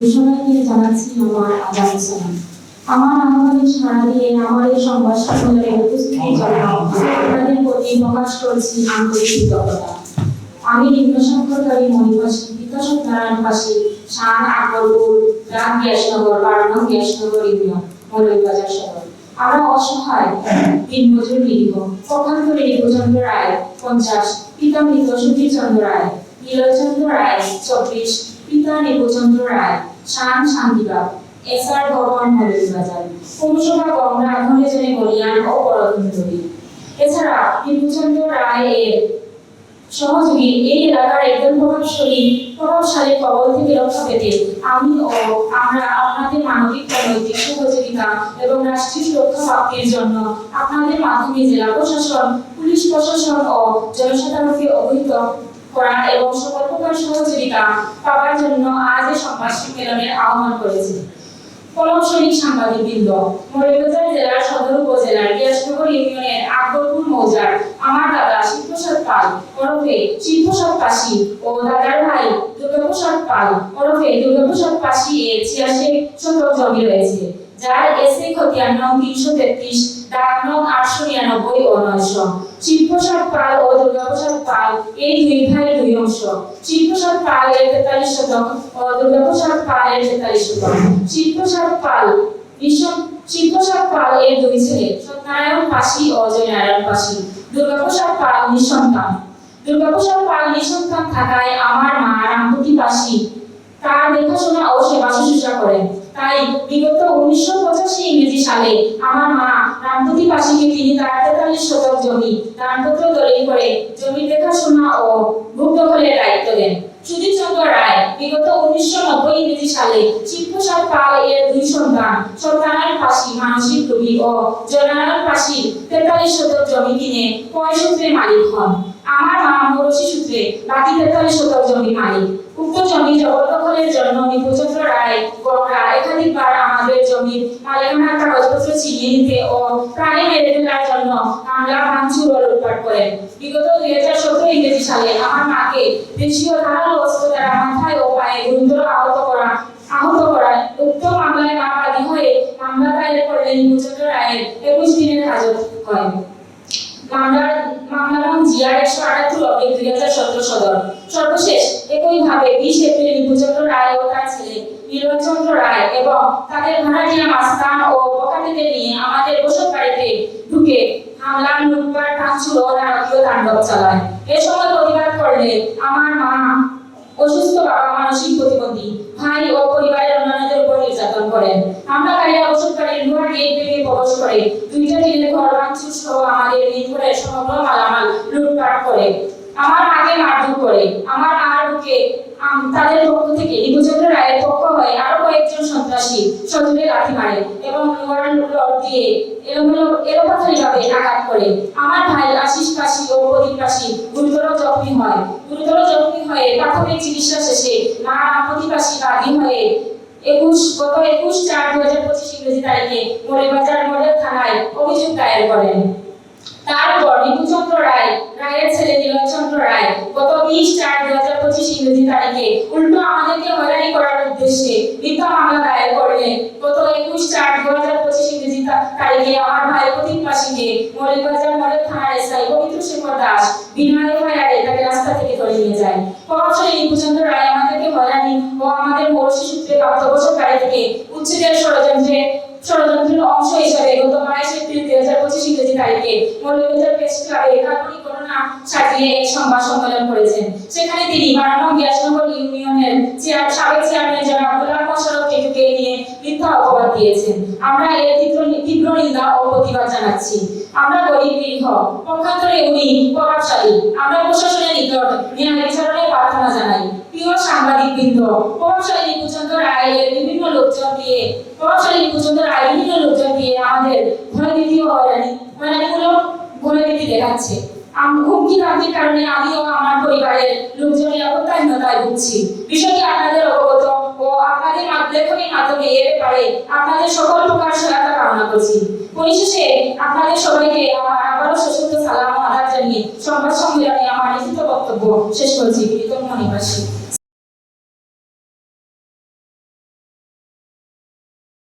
সবাইকে জানাচ্ছি আমার সালাম আমার আহ্বানে সাড়া দিয়ে আমার এই সংবাদ সম্মেলনে উপস্থিতির জন্য আপনাদের প্রতি প্রকাশ করছি আন্তরিক কৃতজ্ঞতা। আমি নিম্ন স্বাক্ষরকারী মণিপাশী বিকাশক নারায়ণবাসী, শান আকবরপুর, গ্রাম গ্যাসনগর, বারানং গ্যাসনগর ইউনিয়ন, মৌলভীবাজার শহর। আমরা অসহায়, দিনমজুর নিরীহ, পক্ষান্তরে রিপুচন্দ্র রায় পঞ্চাশ পিতা মৃত সুধীর চন্দ্র রায় নীলচন্দ্র রায় চব্বিশ পিতা নিপুচন্দ্র রায়, শান শান্তিবাগ, এস আর ভবন মৌলভীবাজার পৌরসভা গঙ্গা ধনেজনে বলিয়ান ও বড়ধনদরী এছাড়া নিপুচন্দ্র রায় এর সহযোগী এই এলাকার একজন প্রভাবশালী প্রভাবশালী কবল থেকে রক্ষা পেতে আমি ও আমরা আপনাদের মানবিক ও নৈতিক সহযোগিতা এবং রাষ্ট্রীয় সুরক্ষা প্রাপ্তির জন্য আপনাদের মাধ্যমে জেলা প্রশাসন, পুলিশ প্রশাসন ও জনসাধারণকে অবহিত করা এবং সকল প্রকার সহযোগিতা পাওয়ার জন্য আজ এই সংবাদ সম্মেলনের আহ্বান করেছি। কলমশরী সাংবাদিক বৃন্দ, মৌলভীবাজার জেলার সদর উপজেলার গিয়াসনগর ইউনিয়নের আকবরপুর মৌজার আমার দাদা শিবপ্রসাদ পাল, ওরফে শিবপ্রসাদ পাশি ও দাদার ভাই দুর্গাপ্রসাদ পাল, ওরফে দুর্গাপ্রসাদ পাশি এর ছিয়াশি শতক জমি রয়েছে। যার এসে খতিয়ান নং তিনশো তেত্রিশ নং আটশো নিরানব্বই ও নয়শো। পাল ও দুর্গাপ্রসাদ পাল, এই দুই ভাই দুই অংশ। শিবপ্রসাদ পাল এর তেতাল্লিশ শতক ও দুর্গাপ্রসাদ পাল এর তেতাল্লিশ শতক। শিবপ্রসাদ পাল পাল এর দুই ছেলে সত্যনারায়ণ পাশি ও জয়নারায়ণ পাশি দুর্গাপ্রসাদ পাল নিঃসন্তান। দুর্গাপ্রসাদ পাল নিঃসন্তান থাকায় আমার মা রামপতি পাশি তার দেখাশোনা ও সেবা শুশ্রূষা করেন। তাই বিগত উনিশশো পঁচাশি ইংরেজি সালে আমার মা রামপতি পাশিকে তিনি তার তেতাল্লিশ শতক জমি দানপত্র দলিল করে জমির দেখাশোনা ও ভূ দায়িত্ব দেন। সুধীর চন্দ্র রায় বিগত উনিশশো নব্বই ইংরেজি সালে শিবপ্রসাদ পাল এর দুই সন্তান সত্যনারায়ণ পাশি মানসিক ও জয়নারায়ণ পাশি তেতাল্লিশ শতক জমি কিনে সূত্রে মালিক হন। আমার মা মৌরসী সূত্রে বাকি তেতাল্লিশ শতক জমি মালিক। উক্ত জমি জবরদখলের জন্য নিপুচন্দ্র রায় গড়রা একাধিকবার আমাদের জমির মালিকানার কাগজপত্র ছিনিয়ে নিতে ও প্রাণে মেরে ফেলার জন্য হামলা ভাঙচুর ও লুটপাট করেন। বিগত দুই হাজার সতেরো ইংরেজি সালে আমার মাকে দেশীয় ধারালো অস্ত্র দ্বারা মাথায় ও পায়ে গুরুতর আহত করা, আহত করায় উক্ত মামলায় মা বাদী হয়ে মামলা দায়ের করলে নিপুচন্দ্র রায়ের একুশ দিনের হাজত হয়। মামলার মামলা জিআর একশো আটাত্তর অব্লিক দুই হাজার সতেরো সদর। সর্বশেষ, একইভাবে বিশ এপ্রিল নিপুচন্দ্র রায় ও তার ছেলে নীলচন্দ্র রায় এবং তাদের ভাড়াটিয়া মাস্তান ও বকাটিদের নিয়ে আমাদের বসত বাড়িতে ঢুকে হামলা, লুটপাট, ভাঙচুর ও নারকীয় তাণ্ডব চালায়। এ সময় প্রতিবাদ করলে আমার মা অসুস্থ বাবা মানসিক প্রতিবন্ধী, ভাই ও পরিবারের অন্যান্যদের উপর নির্যাতন করেন। হামলাকারীরা বসত বাড়ির লোহার গেট ভেঙে প্রবেশ করে করে। আমার মাকে মারধর করে। আমার মার বুকে তাদের পক্ষ থেকে নিকুচন্দ্র রায়ের পক্ষ হয়ে আরও কয়েকজন সন্ত্রাসী সজোরে লাথি মারে এবং দিয়ে হয়। হয়ে চিকিৎসা শেষে হয়ে একুশ, গত একুশ চার থানায় অভিযোগ দায়ের করেন। তারপর রিপুচন্দ্র রায় নীলচন্দ্র রায় গত বিশ চার দু হাজার পঁচিশ ইংরেজি তারিখে উল্টো আমাদেরকে হয়রানি করার উদ্দেশ্যে মিথ্যা মামলা দায়ের করলেন। গত একুশ চার দু হাজার তারিখে আমার ভাই প্রতীক পাশিকে মৌলিকবাজার মডেল থানার এসআই পবিত্র শেখর দাস বিনা এফআইআরে তাকে রাস্তা থেকে ধরে নিয়ে যায়। প্রভাবশালী রিপুচন্দ্র রায় আমাদেরকে হয়রানি ও আমাদের মৌরসী সূত্রে প্রাপ্ত বছর থেকে উচ্ছেদের ষড়যন্ত্রে, ষড়যন্ত্রের অংশ হিসাবে গত বাইশ এপ্রিল দুই হাজার পঁচিশ ইংরেজি তারিখে মৌলভীবাজার প্রেস ক্লাবে কাল্পনিক ঘটনা সাজিয়ে এক সংবাদ সম্মেলন করেছেন। সেখানে তিনি বারানং গ্যাসনগর ইউনিয়নের চেয়ার, সাবেক চেয়ারম্যান জনাব গোলাম মোশারফ টিটুকে নিয়ে মিথ্যা অপবাদ দিয়েছেন। আমরা এর তীব্র নিন্দা ও প্রতিবাদ জানাচ্ছি। আমরা গরিব নিরীহ পক্ষান্তরে উনি প্রভাবশালী। আমরা প্রশাসনের নিকট ন্যায় বিচারণের প্রার্থনা জানাই। প্রিয় সাংবাদিক বৃন্দ প্রভাবশালী নিকুচন্দ্র রায়ের বিভিন্ন লোকজন দিয়ে প্রভাবশালী নিকুচন্দ্র রায় বিভিন্ন লোকজন দিয়ে আমাদের ভয়ভীতি ও হয়রানি হয়রানিমূলক ভয়ভীতি দেখাচ্ছে। আম- হুমকি ধামকির কারণে আমি ও আমার পরিবারের লোকজন নিরাপত্তাহীনতায় ভুগছি। বিষয়টি আপনাদের অবগত ও আপনাদের মাধ্যমে ব্যাপারে আপনাদের সকল প্রকার সহায়তা কামনা করছি। পরিশেষে আপনাদের সবাইকে আমার আবারও সশস্ত্র সালাম আদার জানিয়ে সংবাদ সম্মেলনে আমার লিখিত বক্তব্য শেষ করছি। প্রীতম মণিবাসী